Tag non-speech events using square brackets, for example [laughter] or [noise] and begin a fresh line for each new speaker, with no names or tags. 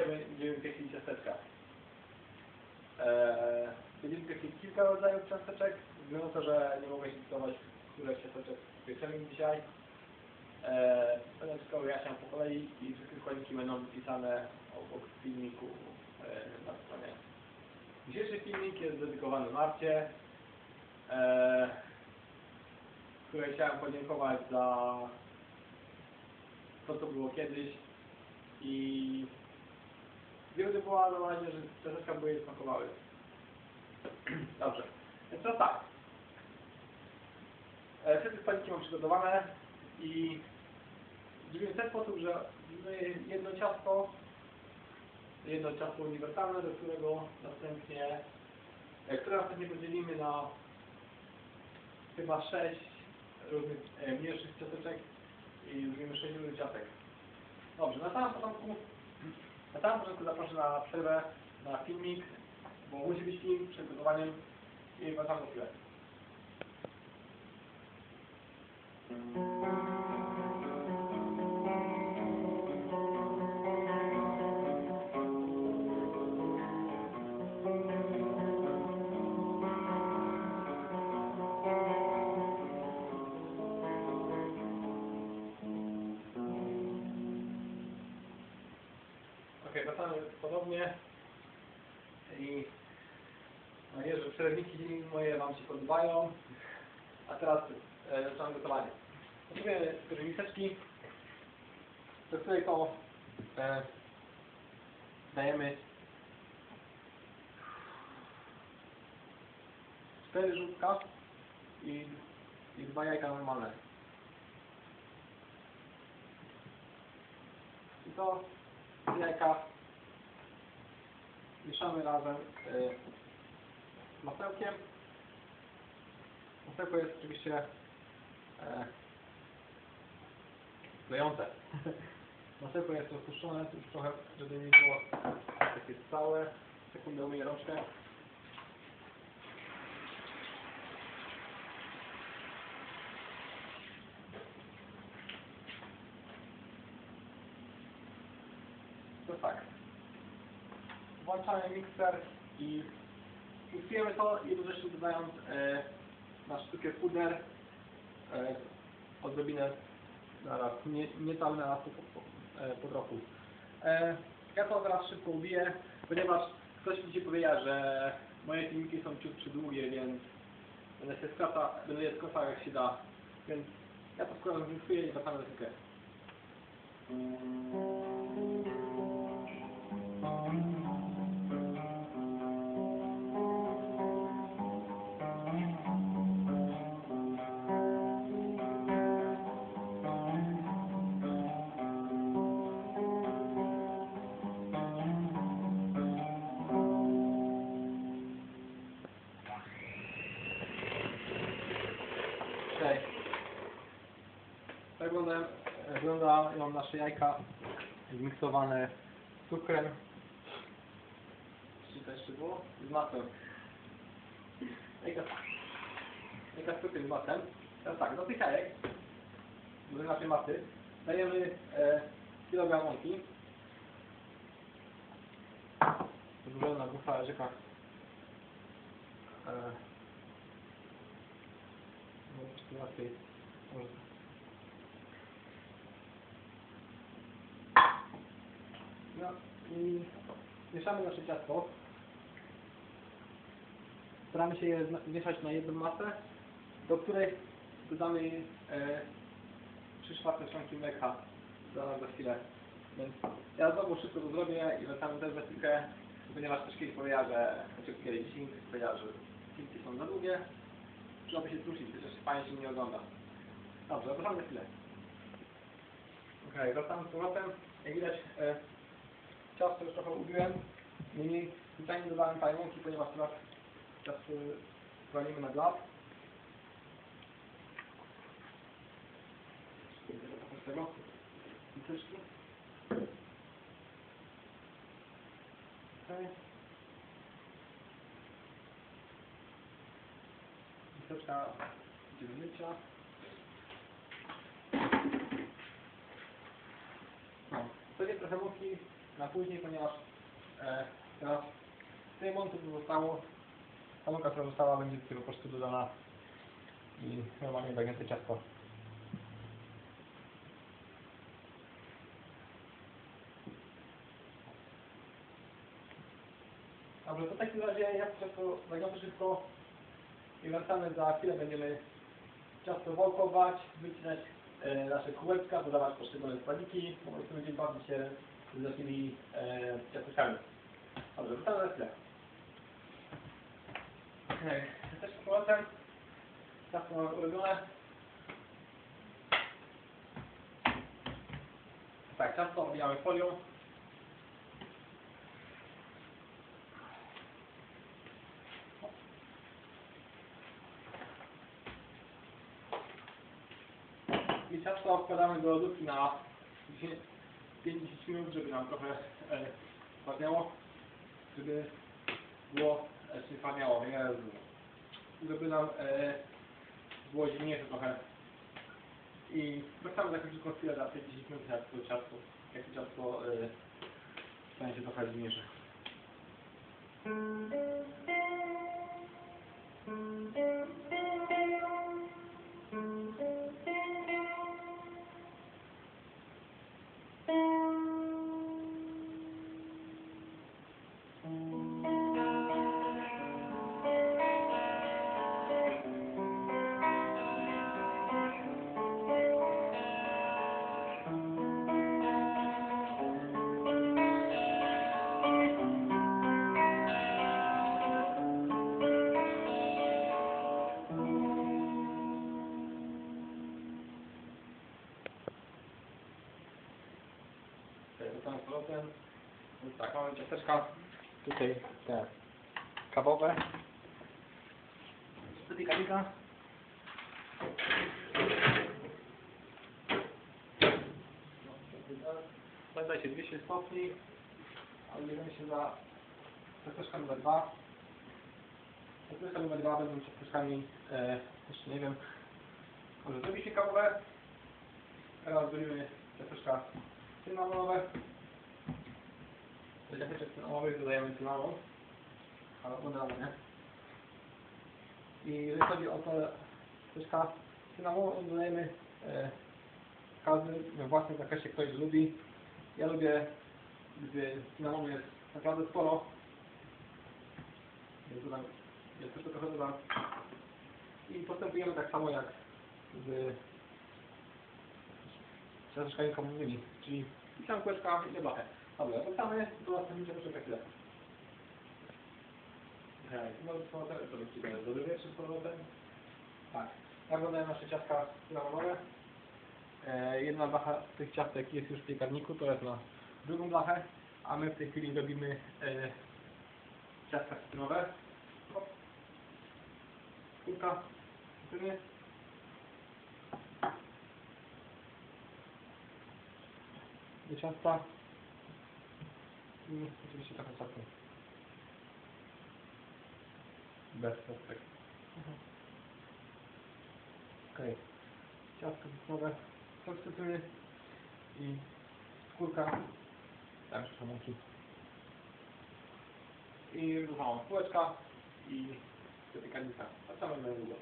dzisiaj będziemy piekli ciasteczka. E, będziemy piekli kilka rodzajów ciasteczek, na to, że nie mogę się zdecydować, które ciasteczek pieczemy dzisiaj. E, będę wszystko wyjaśniał po kolei i wszystkie składniki będą wypisane obok filmiku e, na stronie. Dzisiejszy filmik jest dedykowany Marcie, e, której chciałem podziękować za to, co było kiedyś i gdyby była na razie, że te by jej smakowały. Dobrze, więc teraz tak. E, Wszystkie składniki mam przygotowane i zrobiłem w ten sposób, że jedno ciasto, jedno ciasto uniwersalne, do którego następnie, e, które następnie podzielimy na chyba sześć różnych e, mniejszych ciasteczek i zrobimy sześć różnych ciastek. Dobrze, na samym początku, na samym początku zaproszę na przerwę na filmik, bo musi być film przed gotowaniem i wracam za chwilę. Ok, wracamy ponownie i mam nadzieję, że przerwniki moje Wam się podobają. A teraz e, zaczynamy gotowanie. Potrzebujemy cztery miseczki, do której to e, dajemy cztery żółtka i, i dwa jajka normalne. I to jajka mieszamy razem y, z masełkiem. Masełko jest oczywiście e, klejące. [laughs] Masełko jest rozpuszczone już trochę, żeby nie było takie całe. Sekundę umyję rączkę. To tak. Włączamy mikser i miksujemy to jednocześnie dodając e, nasz cukier puder e, odrobinę naraz, nie, nie cały naraz po, po, e, po trochu. E, ja to teraz szybko ubiję, ponieważ ktoś mi dzisiaj powiedział, że moje filmiki są ciut przydługie, więc będę się skraca, będę je skracał jak się da. Więc ja to składam, miksuję i wracamy do cukieru. Wyglądają, wyglądają nasze jajka zmiksowane z cukrem. Czy to jeszcze było? Z masłem. Jajka, jajka z cukrem z masłem. Teraz tak, do tych jajek, do naszej masy, dajemy e, kilogram mąki. Złożone na dwóch talerzykach. E, no. Może. I mieszamy nasze ciasto. Staramy się je mieszać na jedną masę, do której dodamy e, 3 czwarte szklanki mleka za, chwilę. Więc ja znowu szybko to zrobię i wracamy też za chwilkę, ponieważ też kiedyś powiedziała, że, znaczy kiedyś powiedziała, że filmiki są za długie. Przydałoby się skrócić, chociaż fajnie się nie ogląda. Dobrze, wracamy za chwilę. Okej, wracamy z powrotem. Jak widać, e, ciasto już trochę ubiłem. Niemniej tutaj nie dodałem tajemnicy, ponieważ teraz czas walimy na blat. Z tego. Lityczki. Okay. Liteczka dzielnica. Trochę muki na później, ponieważ e, teraz z tej co zostało, ta mąka, która została, będzie tylko po prostu dodana i normalnie bagięte ciasto. Dobrze, to w takim razie ja ciasto zagnąłem szybko i wracamy za chwilę, będziemy ciasto wałkować, wycinać e, nasze kółeczka, dodawać poszczególne składniki, po prostu będziemy bawić się z naszymi e, ciasteczkami. Dobrze, wracamy za chwilę. Też z powrotem. Ciasto mamy urobione. Tak, ciasto obijamy folią. I ciasto wkładamy do lodówki na 50 minut, żeby nam trochę e, żeby było, e, czy padniało, nie żeby nam e, było zimniejsze trochę. I wracamy za krótką chwilę, za 50 minut, jak to ciasto, jak to ciasto e, stanie się trochę zimniejsze. Więc tak, mamy ciasteczka tutaj te kawowe. Z piekarnika. Pamiętajcie 200 stopni, a bierzemy się za ciasteczka numer 2. Ciasteczka numer 2 będą ciasteczkami, e, jeszcze nie wiem, może zrobi się kawowe. Teraz zrobimy ciasteczka cynamonowe. Cynamowych dodajemy cynamon. Ale razu, nie? I jeżeli chodzi o to ciasteczka cynamonu, dodajemy e, każdy we własnym zakresie ktoś lubi. Ja lubię, gdy cynamonu jest naprawdę sporo. Więc dodam, też to trochę dodam. I postępujemy tak samo jak z ciasteczkami komunnymi, czyli kółeczka i blachę. Dobra, wracamy do następnego proszę chwilę. Hej, no z powrotem, to będzie dobry wieczór z powrotem. Tak, tak wyglądają nasze ciastka cynamonowe. E, jedna blacha z tych ciastek jest już w piekarniku, to jest na drugą blachę, a my w tej chwili robimy e, ciastka cytrynowe. Hop. Kulka cytryny. Do ciasta. I oczywiście trochę soku. Bez sosek. Okej. Ciastko cytrynowe, sok cytryny i skórka. Tam jeszcze mąki. I ruchałam kółeczka i do piekarnika. A co mamy na długo.